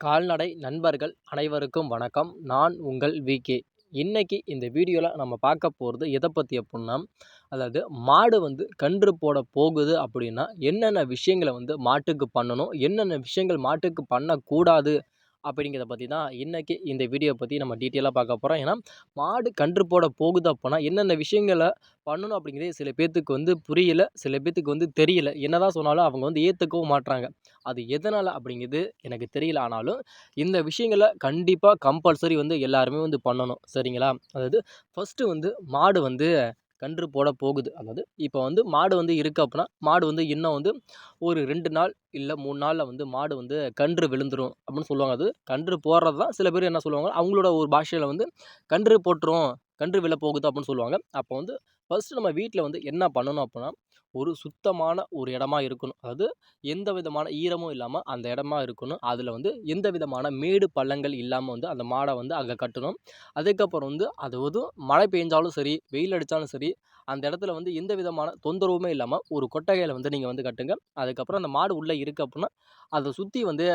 கால்நடை நண்பர்கள் அனைவருக்கும் வணக்கம். நான் உங்கள் விகே இன்றைக்கி இந்த வீடியோவில் நம்ம பார்க்க போகிறது எதை பற்றி அப்புடின்னா அதாவது மாடு வந்து கன்று போட போகுது அப்படின்னா என்னென்ன விஷயங்களை வந்து மாட்டுக்கு பண்ணணும் என்னென்ன விஷயங்கள் மாட்டுக்கு பண்ணக்கூடாது அப்படிங்கிறத பற்றி தான் இன்றைக்கி இந்த வீடியோ பற்றி நம்ம டீட்டெயிலாக பார்க்க போகிறோம் ஏன்னா மாடு கன்று போட போகுது அப்போனா என்னென்ன விஷயங்களை பண்ணணும் அப்படிங்கிறதே சில பேர்த்துக்கு வந்து புரியல சில பேர்த்துக்கு வந்து தெரியல. என்னதான் சொன்னாலும் அவங்க வந்து ஏற்றுக்கவும் மாட்டுறாங்க அது எதனால் அப்படிங்கிறது எனக்கு தெரியல. ஆனாலும் இந்த விஷயங்களை கண்டிப்பாக கம்பல்சரி வந்து எல்லாருமே வந்து பண்ணணும். சரிங்களா? அதாவது ஃபஸ்ட்டு வந்து மாடு வந்து கன்று போட போகுது. அதாவது இப்போ வந்து மாடு வந்து இருக்குது அப்படின்னா மாடு வந்து இன்னும் வந்து ஒரு ரெண்டு நாள் இல்லை மூணு நாளில் வந்து மாடு வந்து கன்று விழுந்துடும் அப்படின்னு சொல்லுவாங்க. அது கன்று போடுறது தான் சில பேர் என்ன சொல்லுவாங்க அவங்களோட ஒரு பாஷையில் வந்து கன்று போட்டுரும் கன்று விழ போகுது அப்படின்னு சொல்லுவாங்க. அப்போ வந்து ஃபஸ்ட்டு நம்ம வீட்டில் வந்து என்ன பண்ணணும் அப்படின்னா ஒரு சுத்தமான ஒரு இடமா இருக்கணும். அதாவது எந்த விதமான ஈரமும் இல்லாமல் அந்த இடமா இருக்கணும். அதில் வந்து எந்த விதமான மேடு பள்ளங்கள் இல்லாமல் வந்து அந்த மாடை வந்து அங்கே கட்டணும். அதுக்கப்புறம் வந்து அது வந்து மழை பெஞ்சாலும் சரி வெயில் அடித்தாலும் சரி அந்த இடத்துல வந்து எந்த விதமான தொந்தரவுமே இல்லாமல் ஒரு கொட்டகையில் வந்து நீங்கள் வந்து கட்டுங்க. அதுக்கப்புறம் அந்த மாடு உள்ளே இருக்குது அப்படின்னா அதை சுற்றி வந்து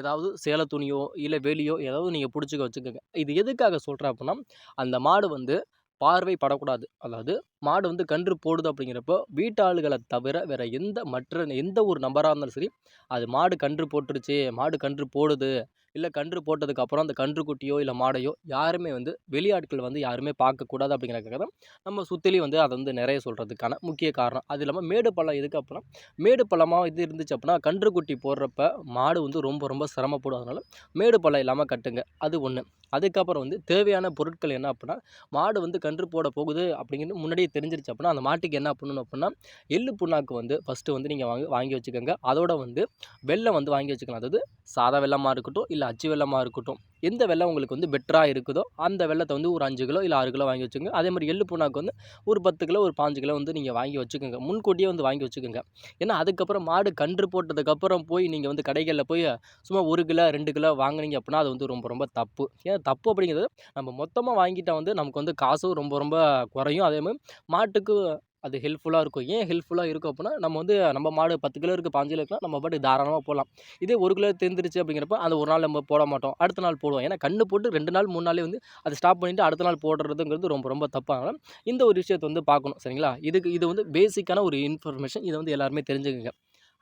ஏதாவது சேலை துணியோ இல்லை வேலியோ ஏதாவது நீங்கள் பிடிச்சிக்க வச்சுக்கோங்க. இது எதுக்காக சொல்கிறேன் அப்படின்னா அந்த மாடு வந்து பார்வை படக்கூடாது. அதாவது மாடு வந்து கன்று போடுது அப்படிங்கிறப்போ வீட்டாளுகளை தவிர வேறு எந்த மற்ற எந்த ஒரு நபராக இருந்தாலும் சரி அது மாடு கன்று போட்டுருச்சு மாடு கன்று போடுது இல்லை கன்று போட்டதுக்கப்புறம் அந்த கன்றுக்குட்டியோ இல்லை மாடையோ யாருமே வந்து வெளியாட்கள் வந்து யாருமே பார்க்கக்கூடாது அப்படிங்கிறதுக்காக தான் நம்ம சுற்றிலையும் வந்து அதை வந்து நிறைய சொல்கிறதுக்கான முக்கிய காரணம். அது இல்லாமல் மேடு பள்ளம் எதுக்கு அப்புறம் மேடு பள்ளமாக இது இருந்துச்சு அப்படின்னா கன்றுக்குட்டி போடுறப்ப மாடு வந்து ரொம்ப ரொம்ப சிரமப்படும். அதனால் மேடு பள்ளம் இல்லாமல் கட்டுங்க. அது ஒன்று அதுக்கப்புறம் வந்து தேவையான பொருட்கள் என்ன அப்படின்னா மாடு வந்து கன்று போட போகுது அப்படிங்கிறது முன்னாடியே தெரிஞ்சிருச்சு அப்படின்னா அந்த மாட்டுக்கு என்ன பண்ணணும் அப்படின்னா எள்ளு புண்ணாக்கு வந்து ஃபஸ்ட்டு வந்து நீங்கள் வாங்கி வாங்கி வச்சுக்கோங்க. அதோட வந்து வெள்ளம் வந்து வாங்கி வச்சுக்கலாம். அதாவது சாதா வெள்ளமாக இருக்கட்டும் இல்லை அச்சு வெள்ளமாக இருக்கட்டும் எந்த வெள்ளம் உங்களுக்கு வந்து பெட்டராக இருக்குதோ அந்த வெள்ளத்தை வந்து ஒரு அஞ்சு கிலோ இல்லை ஆறு கிலோ வாங்கி வச்சுக்கோங்க. அதே மாதிரி எள்ளு புண்ணாக்கு வந்து ஒரு பத்து கிலோ ஒரு பாஞ்சு கிலோ வந்து நீங்கள் வாங்கி வச்சுக்கோங்க. முன்கூட்டியே வந்து வாங்கி வச்சுக்கோங்க. ஏன்னா அதுக்கப்புறம் மாடு கன்று போட்டதுக்கப்புறம் போய் நீங்கள் வந்து கடைகளில் போய் சும்மா ஒரு கிலோ ரெண்டு கிலோ வாங்கினீங்க அப்படின்னா அது வந்து ரொம்ப ரொம்ப தப்பு. ஏன்னா தப்பு அப்படிங்கிறது நம்ம மொத்தமாக வாங்கிட்டால் வந்து நமக்கு வந்து காசும் ரொம்ப ரொம்ப குறையும். அதே மாதிரி மாட்டுக்கு அது ஹெல்ப்ஃபுல்லாக இருக்கும். ஏன் ஹெல்ப்ஃபுல்லாக இருக்கும் அப்படின்னா நம்ம வந்து நம்ம மாடு பத்து கிலோ இருக்குது பாஞ்சு கிலோ இருக்குன்னா நம்ம பாட்டு தாராளமாக போகலாம் இதே ஒரு கிலோ தெரிஞ்சிருச்சு அப்படிங்கிறப்ப அந்த ஒரு நாள் நம்ம போட மாட்டோம். அடுத்த நாள் போடுவோம். ஏன்னா கண்ணு போட்டு ரெண்டு நாள் மூணு நாளே வந்து அதை ஸ்டாப் பண்ணிவிட்டு அடுத்த நாள் போடுறதுங்கிறது ரொம்ப ரொம்ப தப்பாக இந்த ஒரு விஷயத்தை வந்து பார்க்கணும். சரிங்களா? இதுக்கு இது வந்து பேசிக்கான ஒரு இன்ஃபர்மேஷன் இதை வந்து எல்லாருமே தெரிஞ்சுக்கோங்க.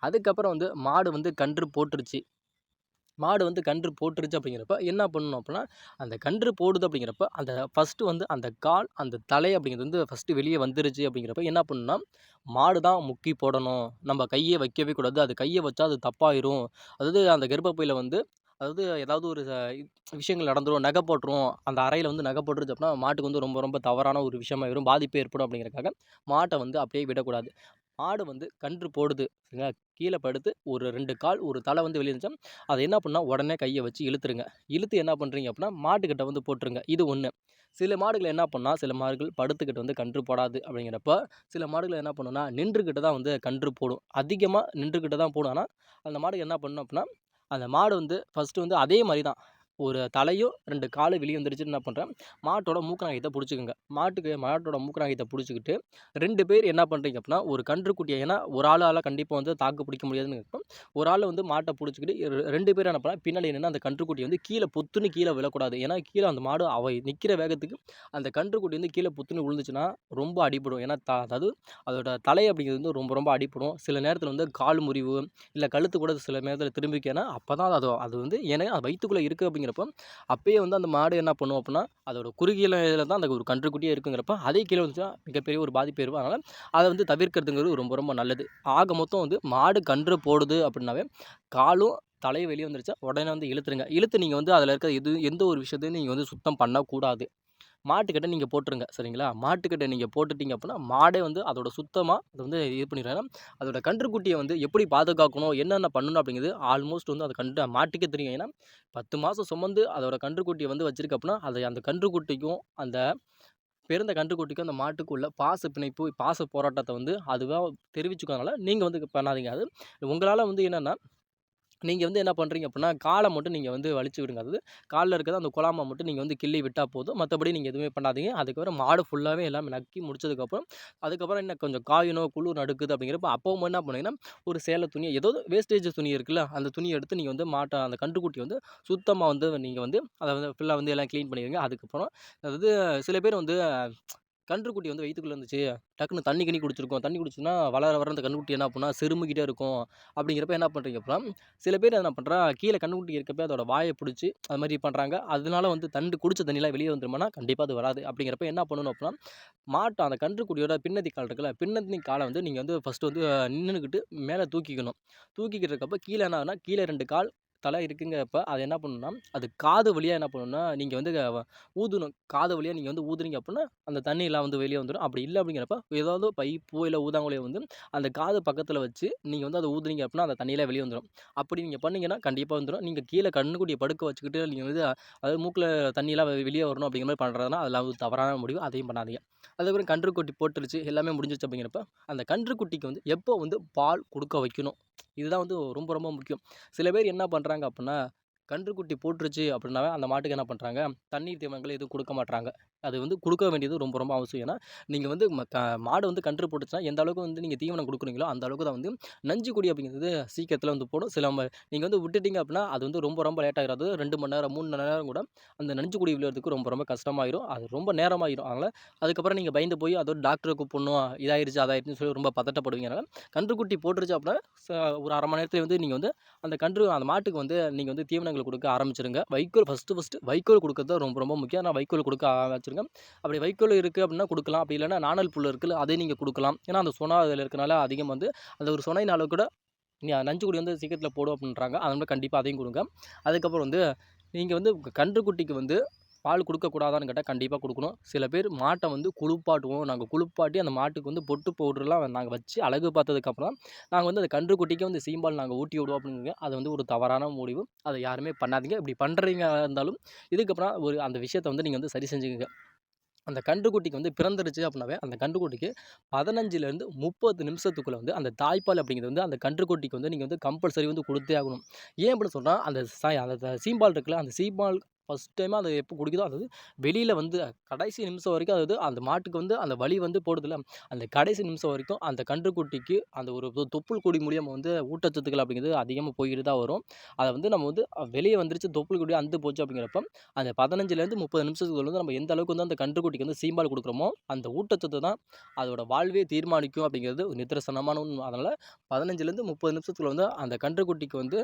அதுக்கப்புறம் வந்து மாடு வந்து கன்று போட்டுருச்சு. மாடு வந்து கன்று போட்டுருச்சு அப்படிங்கிறப்ப என்ன பண்ணணும் அப்படின்னா அந்த கன்று போடுது அப்படிங்கிறப்ப அந்த ஃபஸ்ட்டு வந்து அந்த கால் அந்த தலை அப்படிங்கிறது வந்து ஃபஸ்ட்டு வெளியே வந்துருச்சு அப்படிங்கிறப்ப என்ன பண்ணணும்னா மாடு தான் முக்கி போடணும். நம்ம கையை வைக்கவே கூடாது. அது கையை வச்சா அது தப்பாயிரும். அதாவது அந்த கர்ப்பப்பையில் வந்து அதாவது ஏதாவது ஒரு விஷயங்கள் நடந்துடும் நகை போட்டுரும் அந்த அறையில் வந்து நகை போட்டுருச்சு அப்படின்னா மாட்டுக்கு வந்து ரொம்ப ரொம்ப தவறான ஒரு விஷயமாயிரும் பாதிப்பு ஏற்படும் அப்படிங்கிறக்காக மாட்டை வந்து அப்படியே விடக்கூடாது. மாடு வந்து கன்று போடுது சரிங்களா? கீழே படுத்து ஒரு ரெண்டு கால் ஒரு தலை வந்து வெளியே இருந்துச்சா அதை என்ன பண்ணால் உடனே கையை வச்சு இழுத்துருங்க. இழுத்து என்ன பண்ணுறீங்க அப்படின்னா மாட்டுக்கிட்ட வந்து போட்டுருங்க. இது ஒன்று சில மாடுகள் என்ன பண்ணால் சில மாடுகள் படுத்துக்கிட்டு வந்து கன்று போடாது அப்படிங்கிறப்ப சில மாடுகள் என்ன பண்ணுன்னா நின்றுக்கிட்டு தான் வந்து கன்று போடும். அதிகமாக நின்றுக்கிட்டு தான் போடும். ஆனால் அந்த மாடுகள் என்ன பண்ணும் அப்படின்னா அந்த மாடு வந்து ஃபஸ்ட்டு வந்து அதே மாதிரி தான். ஒரு தலையும் ரெண்டு காலும் வெளியே வந்துருச்சுன்னு என்ன பண்ணுறேன் மாட்டோட மூக்கநாயத்தை பிடிச்சிக்கோங்க. மாட்டுக்கு மாட்டோட மூக்கநாயத்தை பிடிச்சிக்கிட்டு ரெண்டு பேர் என்ன பண்ணுறீங்க அப்படின்னா ஒரு கன்றுக்குட்டியை ஏன்னா ஒரு ஆளால் கண்டிப்பாக வந்து தாக்கு பிடிக்க முடியாதுன்னு இருக்கும் ஒரு ஆள் வந்து மாட்டை பிடிச்சிக்கிட்டு ரெண்டு பேர் என்ன பண்ணால் பின்னாடி என்னென்னா அந்த கன்றுக்குட்டி வந்து கீழே புத்துன்னு கீழே விழக்கூடாது. ஏன்னா கீழே அந்த மாடு அவை நிற்கிற வேகத்துக்கு அந்த கன்றுக்குட்டி வந்து கீழே புத்துன்னு விழுந்துச்சுன்னா ரொம்ப அடிபடும். ஏன்னா த அதாவது அதோட தலை அப்படிங்கிறது வந்து ரொம்ப ரொம்ப அடிப்படும் சில நேரத்தில் வந்து கால் முறிவு இல்லை கழுத்து கூட சில நேரத்தில் திரும்பிக்கேன்னா அப்போ தான் அது அது வந்து ஏன்னா அது வயிற்றுக்குள்ளே இருக்குது அப்படிங்கிற அப்படிங்கிறப்ப அப்பயே வந்து அந்த மாடு என்ன பண்ணும் அப்படின்னா அதோட குறுகிய இதில் தான் அந்த ஒரு கன்றுக்குட்டியே இருக்குங்கிறப்ப அதே கீழே வந்துச்சுன்னா மிகப்பெரிய ஒரு பாதிப்பு இருப்பாங்க அதனால் அதை வந்து தவிர்க்கிறதுங்கிறது ரொம்ப ரொம்ப நல்லது. ஆக மொத்தம் வந்து மாடு கன்று போடுது அப்படின்னாவே காலும் தலையை வெளியே வந்துருச்சா உடனே வந்து இழுத்துருங்க. இழுத்து நீங்கள் வந்து அதில் இருக்க எது எந்த ஒரு விஷயத்தையும் நீங்கள் வந்து சுத்தம் பண்ணக்கூடாது. மாட்டுக்கட்டை நீங்கள் போட்டுருங்க சரிங்களா? மாட்டுக்கட்டை நீங்கள் போட்டுட்டீங்க அப்படின்னா மாடே வந்து அதோட சுத்தமாக அது வந்து இது பண்ணிடுறேன் அதோட கன்றுக்குட்டியை வந்து எப்படி பாதுகாக்கணும் என்னென்ன பண்ணணும் அப்படிங்கிறது ஆல்மோஸ்ட் வந்து அது கன்று மாட்டுக்கே தெரியும். ஏன்னா பத்து மாதம் சுமந்து அதோட கன்றுக்குட்டியை வந்து வச்சிருக்கு அப்படின்னா அதை அந்த கன்றுக்குட்டிக்கும் அந்த பிறந்த கன்றுக்குட்டிக்கும் அந்த மாட்டுக்குள்ள பாச பிணைப்பு பாச போராட்டத்தை வந்து அதுவாக தெரிவிச்சுக்கிறதுனால நீங்கள் வந்து பண்ணாதீங்க. அது உங்களால் வந்து என்னென்னா நீங்கள் வந்து என்ன பண்ணுறீங்க அப்படின்னா காலை மட்டும் நீங்கள் வந்து வலிச்சு விடுங்க. அதாவது காலில் இருக்கிறத அந்த குழாமை மட்டும் நீங்கள் வந்து கிள்ளி விட்டால் போதும். மற்றபடி நீங்கள் எதுவுமே பண்ணாதீங்க. அதுக்கப்புறம் மாடு ஃபுல்லாகவே எல்லாமே நக்கி முடிச்சதுக்கப்புறம் அதுக்கப்புறம் என்ன கொஞ்சம் காயணும் குளிர் நடுக்குது அப்படிங்கிறப்ப அப்பவும் என்ன பண்ணுங்கன்னா ஒரு சேலை துணி ஏதோ வேஸ்டேஜ் துணி இருக்குல்ல அந்த துணியை எடுத்து நீங்கள் வந்து மாட்டை அந்த கண்டுக்குட்டி வந்து சுத்தமாக வந்து நீங்கள் வந்து அதை வந்து ஃபுல்லாக வந்து எல்லாம் க்ளீன் பண்ணிடுங்க. அதுக்கப்புறம் அதாவது சில பேர் வந்து கன்றுக்குட்டி வந்து வயிற்றுக்குள்ளே இருந்துச்சு. டக்குன்னு தண்ணி கண்ணி குடிச்சிருக்கோம். தண்ணி குடிச்சுன்னா வளர வர அந்த கன்றுக்குட்டி என்ன பண்ணால் செருமிக்கிட்டே இருக்கும். அப்படிங்கிறப்ப என்ன பண்ணுறீங்க அப்புறம் சில பேர் என்ன பண்ணுறா கீழே கன்றுக்குட்டி இருக்கப்போ அதோட வாயை பிடிச்சி அது மாதிரி பண்ணுறாங்க அதனால வந்து தண்டு குடிச்ச தண்ணிலாம் வெளியே வந்துருமானா கண்டிப்பாக அது வராது. அப்படிங்கிறப்ப என்ன பண்ணணும் அப்படின்னா மாட்டை அந்த கன்றுக்குட்டியோட பின்னதி கால் இருக்குல்ல பின்னதி காலை வந்து நீங்கள் வந்து ஃபஸ்ட்டு வந்து நின்றுக்கிட்டு மேலே தூக்கிக்கணும். தூக்கிக்கிட்டு கீழே என்ன ஆகுனா கீழே ரெண்டு கால் தலை இருக்குங்கிறப்ப அது என்ன பண்ணணும்னா அது காது வழியாக என்ன பண்ணணும்னா நீங்கள் வந்து ஊதுணும். காது வழியாக நீங்கள் வந்து ஊதுனீங்க அப்படின்னா அந்த தண்ணியெலாம் வந்து வெளியே வந்துடும் அப்படி இல்லை அப்படிங்கிறப்ப ஏதாவது பைப்போ இல்லை ஊதாங்குழியை வந்து அந்த காது பக்கத்தில் வச்சு நீங்கள் வந்து அதை ஊதுனீங்க அப்படின்னா அந்த தண்ணியெல்லாம் வெளியே வந்துடும் அப்படி நீங்கள் பண்ணிங்கன்னா கண்டிப்பாக வந்துடும் நீங்கள் கீழே கண்ணுக்குட்டியை படுக்க வச்சுக்கிட்டு நீங்கள் வந்து அதாவது மூக்கில் தண்ணியெல்லாம் வெளியே வரணும் அப்படிங்கிற மாதிரி பண்ணுறதுனா அதில் வந்து தவறான முடிவு. அதையும் பண்ணாதீங்க. அதுக்கப்புறம் கன்றுக்குட்டி போட்டுருச்சு எல்லாமே முடிஞ்சிச்சு அப்படிங்கிறப்ப அந்த கன்றுக்குட்டிக்கு வந்து எப்போ வந்து பால் கொடுக்க வைக்கணும்? இதுதான் வந்து ரொம்ப ரொம்ப முக்கியம். சில பேர் என்ன பண்ணுறாங்க அப்படின்னா கன்றுக்குட்டி போட்டுருச்சு அப்படின்னாவே அந்த மாட்டுக்கு என்ன பண்ணுறாங்க தண்ணீர் தீவனங்கள் எதுவும் கொடுக்க மாட்றாங்க. அது வந்து கொடுக்க வேண்டியது ரொம்ப ரொம்ப அவசியம். ஏன்னா நீங்கள் வந்து மாடு வந்து கன்று போட்டுச்சுன்னா எந்த அளவுக்கு வந்து நீங்கள் தீவனம் கொடுக்குறீங்களோ அந்த அளவுக்கு தான் வந்து நஞ்சு குடி அப்படிங்கிறது சீக்கிரத்தில் வந்து போடும். சில நீங்கள் வந்து விட்டுட்டீங்க அப்படின்னா அது வந்து ரொம்ப ரொம்ப லேட் ஆகிடும் ரெண்டு மணி நேரம் மூணு மணி நேரம் கூட அந்த நஞ்சு குடி விழுறதுக்கு ரொம்ப ரொம்ப கஷ்டமாயிரும். அது ரொம்ப நேரமாயிரும். அதனால் அதுக்கப்புறம் நீங்கள் பயந்து போய் அதோட டாக்டரை கூப்பிடணும் இதாயிருச்சு அதாயிருச்சுன்னு சொல்லி ரொம்ப பதட்டப்படுவீங்க. அதனால் கன்றுக்குட்டி போட்டுருச்சு அப்படின்னா ஒரு அரை மணி நேரத்தில் வந்து நீங்கள் வந்து அந்த கன்று அந்த மாட்டுக்கு வந்து நீங்கள் வந்து தீவனங்கள் கொடுக்க ஆரம்பிச்சிருங்க. வைக்கோல் ஃபஸ்ட்டு ஃபஸ்ட்டு வைக்கோல் கொடுக்கறது ரொம்ப ரொம்ப முக்கியம். நான் வைக்கோல் கொடுக்க ஆரம்பிச்சிருங்க. அப்படி வைக்கோல் இருக்குது அப்படின்னா கொடுக்கலாம். அப்படி இல்லைன்னா நாணல் புல் இருக்குல்ல அதை நீங்கள் கொடுக்கலாம். ஏன்னா அந்த சொனா அதில் இருக்கனால அதிகம் வந்து அந்த ஒரு சொனைனால கூட நஞ்சு குடி வந்து சீக்கிரத்தில் போடும் அப்படின்றாங்க. அதனால் கண்டிப்பாக அதையும் கொடுங்க. அதுக்கப்புறம் வந்து நீங்கள் வந்து கன்றுக்குட்டிக்கு வந்து பால் கொடுக்கக்கூடாதான்னு கேட்டால் கண்டிப்பாக கொடுக்கணும். சில பேர் மாட்டை வந்து குளிப்பாட்டுவோம். நாங்கள் குளிப்பாட்டி அந்த மாட்டுக்கு வந்து பொட்டு பவுடர்லாம் நாங்கள் வச்சு அழகு பார்த்ததுக்கப்புறம் நாங்கள் வந்து அந்த கன்றுக்குட்டிக்கு வந்து சீம்பால் நாங்கள் ஊட்டி விடுவோம் அப்படிங்க அது வந்து ஒரு தவறான முடிவு. அதை யாருமே பண்ணாதீங்க. இப்படி பண்ணுறீங்க இருந்தாலும் இதுக்கப்புறம் ஒரு அந்த விஷயத்தை வந்து நீங்கள் வந்து சரி செஞ்சுக்கோங்க. அந்த கன்றுக்குட்டிக்கு வந்து பிறந்துருச்சு அப்படின்னாவே அந்த கன்றுக்குட்டிக்கு பதினஞ்சுலேருந்து முப்பது நிமிஷத்துக்குள்ளே வந்து அந்த தாய்ப்பால் அப்படிங்கிறது வந்து அந்த கன்றுக்குட்டிக்கு வந்து நீங்கள் வந்து கம்பல்சரி வந்து கொடுத்தே ஆகணும். ஏன் அப்படின்னு சொன்னால் அந்த அந்த சீம்பால் இருக்குல்ல அந்த சீம்பால் ஃபஸ்ட் டைமாக அது எப்போ குடிக்குதோ அது வெளியில் வந்து கடைசி நிமிஷம் வரைக்கும் அதாவது அந்த மாட்டுக்கு வந்து அந்த வலி வந்து போடுதில்ல அந்த கடைசி நிமிஷம் வரைக்கும் அந்த கன்றுக்குட்டிக்கு அந்த ஒரு தொப்புள் கொடி மூலியமாக வந்து ஊட்டச்சத்துக்கள் அப்படிங்கிறது அதிகமாக போய்கிட்டு தான் வரும். அதை வந்து நம்ம வந்து வெளியே வந்துருச்சு தொப்புள் கொடி அந்து போச்சு அப்படிங்கிறப்ப அந்த பதினஞ்சுலேருந்து முப்பது நிமிஷத்துக்குள்ள வந்து நம்ம எந்த அளவுக்கு வந்து அந்த கன்றுக்குட்டிக்கு வந்து சீம்பால் கொடுக்குறோமோ அந்த ஊட்டச்சத்து தான் அதோட வாழ்வே தீர்மானிக்கும் அப்படிங்கிறது நிதர்சனமான அதனால் பதினஞ்சுலேருந்து முப்பது நிமிஷத்துக்குள்ள வந்து அந்த கன்றுக்குட்டிக்கு வந்து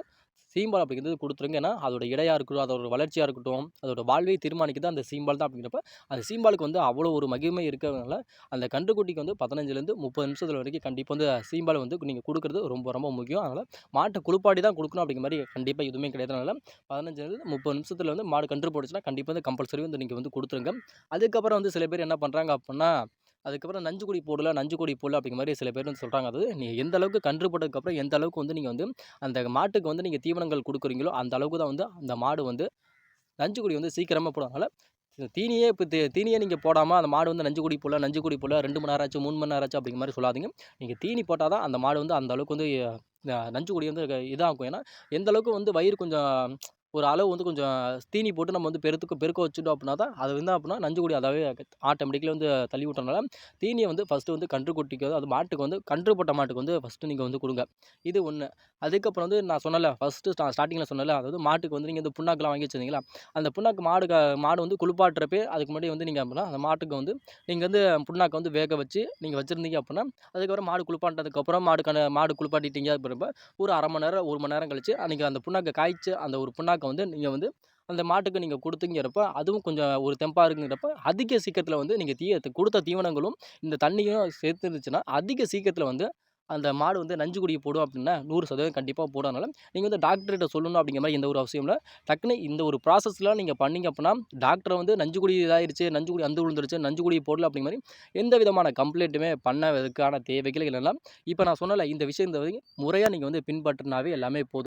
சீம்பால் அப்படிங்கிறது கொடுத்துருங்க. ஏன்னா அதோட இடையாக இருக்கட்டும் அதோட வளர்ச்சியாக இருக்கட்டும் அதோட வாழ்வை தீர்மானிக்கிறது அந்த சீம்பால் தான் அப்படிங்கிறப்ப அந்த சீம்பாலுக்கு வந்து அவ்வளோ ஒரு மகிமை இருக்கிறதுனால அந்த கன்றுக்குட்டிக்கு வந்து பதினஞ்சுலேருந்து முப்பது நிமிஷத்தில் வரைக்கும் கண்டிப்பாக வந்து சீம்பால் வந்து நீங்கள் கொடுக்குறது ரொம்ப ரொம்ப முக்கியம். அதனால் மாட்டை குளிப்பாடி தான் கொடுக்கணும் அப்படிங்கிற மாதிரி கண்டிப்பாக எதுவுமே கிடையாதுனால பதினஞ்சுலேருந்து முப்பது நிமிஷத்தில் வந்து மாடு கன்று போடுச்சுன்னா கண்டிப்பாக வந்து கம்பல்சரி வந்து நீங்கள் வந்து கொடுத்துருங்க. அதுக்கப்புறம் வந்து சில பேர் என்ன பண்ணுறாங்க அப்படின்னா அதுக்கப்புறம் நஞ்சு கொடி போடல நஞ்சு கொடி போடல அப்படிங்கிற மாதிரி சில பேர் வந்து சொல்கிறாங்க அது நீங்கள் எந்த அளவுக்கு கன்று போட்டதுக்கப்புறம் எந்த அளவுக்கு வந்து நீங்கள் வந்து அந்த மாட்டுக்கு வந்து நீங்கள் தீவனங்கள் கொடுக்குறீங்களோ அந்த அளவுக்கு தான் வந்து அந்த மாடு வந்து நஞ்சு குடி வந்து சீக்கிரமாக போடுறதுனால தீனியே இப்போ தீனியே நீங்கள் போடாமல் அந்த மாடு வந்து நஞ்சு குடி போடல நஞ்சு குடி போடல ரெண்டு மணி நேரம் ஆச்சு மூணு மணி நேரம் ஆச்சு அப்படிங்கிற மாதிரி சொல்லாதீங்க. நீங்கள் தீனி போட்டால் தான் அந்த மாடு வந்து அந்த அளவுக்கு வந்து நஞ்சு வந்து இதாகும். ஏன்னா எந்த அளவுக்கு வந்து வயிறு கொஞ்சம் ஒரு அளவு வந்து கொஞ்சம் தீனி போட்டு நம்ம வந்து பெருத்துக்கு பெருக்க வச்சுட்டோம் அப்படின்னா தான் அது வந்து அப்படின்னா நஞ்சு கொடி அதாவே ஆட்டோமேட்டிக்கலி வந்து தள்ளி விட்டனால தீனியை வந்து ஃபஸ்ட்டு வந்து கன்று குட்டிக்கு அது மாட்டுக்கு வந்து கன்று போட்ட மாட்டுக்கு வந்து ஃபஸ்ட்டு நீங்கள் வந்து கொடுங்க. இது ஒன்று அதுக்கப்புறம் வந்து நான் சொன்னல ஃபஸ்ட்டு ஸ்டா ஸ்டார்டிங்கில் சொன்னல அதாவது மாட்டுக்கு வந்து நீங்கள் வந்து புண்ணாக்கெலாம் வாங்கி வச்சுருந்தீங்களா? அந்த புண்ணாக்கு மாடு மாடு வந்து குளிப்பாட்டுறப்பே அதுக்கு முன்னாடி வந்து நீங்கள் அப்படின்னா அந்த மாட்டுக்கு வந்து நீங்கள் வந்து புண்ணாக்கை வந்து வேக வச்சு நீங்கள் வச்சுருந்தீங்க அப்படின்னா அதுக்கப்புறம் மாடு குளிப்பாட்டினதுக்கப்புறம் மாடு மாடு குளிப்பாட்டிட்டீங்க அப்படின்றப்ப ஒரு அரை மணி நேரம் ஒரு மணி நேரம் கழிச்சு அன்றைக்கி அந்த புண்ணாக்கை காய்ச்சி அந்த ஒரு புண்ணாக்கு புண்ணாக்கை வந்து நீங்கள் வந்து அந்த மாட்டுக்கு நீங்கள் கொடுத்துங்கிறப்ப அதுவும் கொஞ்சம் ஒரு தெம்பாக இருக்குங்கிறப்ப அதிக சீக்கிரத்தில் வந்து நீங்கள் தீய கொடுத்த தீவனங்களும் இந்த தண்ணியும் சேர்த்துருந்துச்சுன்னா அதிக சீக்கிரத்தில் வந்து அந்த மாடு வந்து நஞ்சு குடி போடும் அப்படின்னா நூறு சதவீதம் கண்டிப்பாக போடுறதுனால நீங்கள் வந்து டாக்டர்கிட்ட சொல்லணும் அப்படிங்கிற மாதிரி எந்த ஒரு அவசியம் இல்லை. டக்குனு இந்த ஒரு ப்ராசஸ்லாம் நீங்கள் பண்ணிங்க அப்படின்னா டாக்டரை வந்து நஞ்சு குடி இதாகிடுச்சு நஞ்சு குடி அந்த விழுந்துருச்சு நஞ்சு குடி போடல அப்படிங்கிற மாதிரி எந்த விதமான கம்ப்ளைண்ட்டுமே பண்ணதுக்கான தேவைகள் இல்லைன்னா இப்போ நான் சொன்னல இந்த விஷயம் இந்த முறையாக நீங்கள் வந்து பின்பற்றினாவே எல்லாமே போதும்.